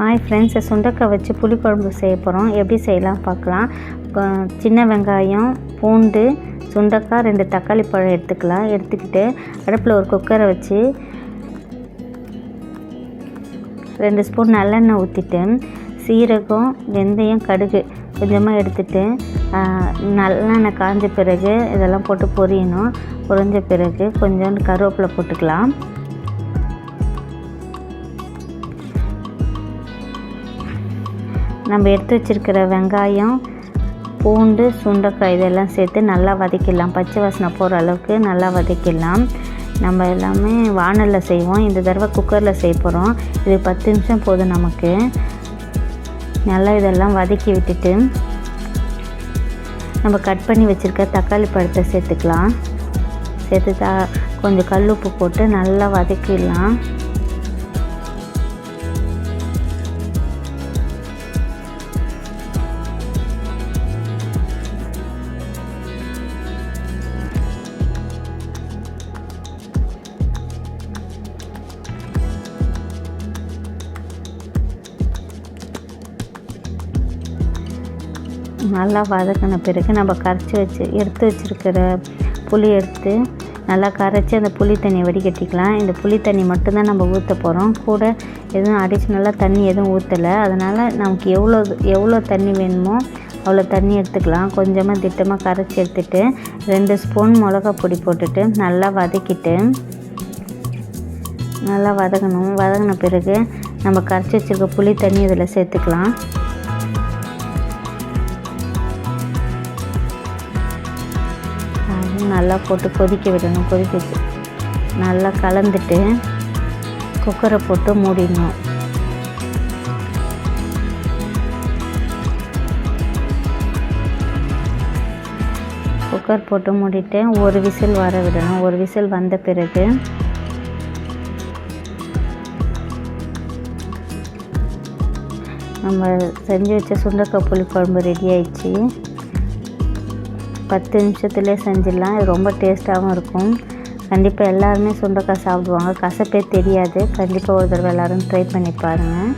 Hi friends சுண்டக்காய் வச்சு புளிக்குழம்பு செய்ய போகிறோம் எப்படி செய்யலாம் பார்க்கலாம். சின்ன வெங்காயம் பூண்டு சுண்டக்காய் ரெண்டு தக்காளி பழம் எடுத்துக்கலாம். எடுத்துக்கிட்டு அடுப்பில் ஒரு குக்கரை வச்சு ரெண்டு ஸ்பூன் நல்லெண்ணெய் ஊற்றிட்டு சீரகம் வெந்தயம் கடுகு கொஞ்சமாக எடுத்துட்டு நல்லெண்ணெய் காஞ்ச பிறகு இதெல்லாம் போட்டு பொரியணும். பொரிஞ்ச பிறகு கொஞ்சோண்டு கருவேப்பிலை போட்டுக்கலாம். நம்ம எடுத்து வச்சிருக்கிற வெங்காயம் பூண்டு சுண்டைக்காய் இதெல்லாம் சேர்த்து நல்லா வதக்கிடலாம். பச்சை வாசனை போகிற அளவுக்கு நல்லா வதக்கிடலாம். நம்ம எல்லாமே வானலில் செய்வோம். இந்த தடவை குக்கரில் செய்ய போகிறோம் இது பத்து நிமிஷம் போதும் நமக்கு. நல்லா இதெல்லாம் வதக்கி விட்டுட்டு நம்ம கட் பண்ணி வச்சுருக்க தக்காளி பழத்தை சேர்த்துக்கலாம். சேர்த்து த கொஞ்சம் கல் உப்பு போட்டு நல்லா வதக்கிடலாம். நல்லா வதக்கின பிறகு நம்ம கரைச்சி வச்சு எடுத்து வச்சுருக்கிற புளி எடுத்து நல்லா கரைச்சி அந்த புளி தண்ணியை வடிகட்டிக்கலாம். இந்த புளி தண்ணி மட்டும்தான் நம்ம ஊற்ற போகிறோம் கூட எதுவும் அடிஷ்னலாக தண்ணி எதுவும் ஊற்றலை அதனால் நமக்கு எவ்வளோ எவ்வளோ தண்ணி வேணுமோ அவ்வளோ தண்ணி எடுத்துக்கலாம். கொஞ்சமாக திட்டமாக கரைச்சி எடுத்துட்டு ரெண்டு ஸ்பூன் மிளகா பொடி போட்டுட்டு நல்லா வதக்கிட்டு நல்லா வதக்கணும். வதங்கின பிறகு நம்ம கரைச்சி வச்சுருக்க புளி தண்ணி இதில் சேர்த்துக்கலாம். நல்லா போட்டு கொதிக்க விடணும் கொதிக்க நல்லா கலந்துட்டு குக்கரை போட்டு மூடிடணும். குக்கர் போட்டு மூடிட்டு ஒரு விசில் வர விடணும். ஒரு விசில் வந்த பிறகு நம்ம செஞ்சு வச்ச சுண்டக்காய் புளி குழம்பு ரெடி ஆயிடுச்சு. பத்து நிமிஷத்துலேயே செஞ்சிடலாம். இது ரொம்ப டேஸ்ட்டாகவும் இருக்கும். கண்டிப்பாக எல்லாருமே சுண்டக்காய் சாப்பிடுவாங்க. கசப்பே தெரியாது. கண்டிப்பாக ஒரு தடவை எல்லோரும் ட்ரை பண்ணி பாருங்கள்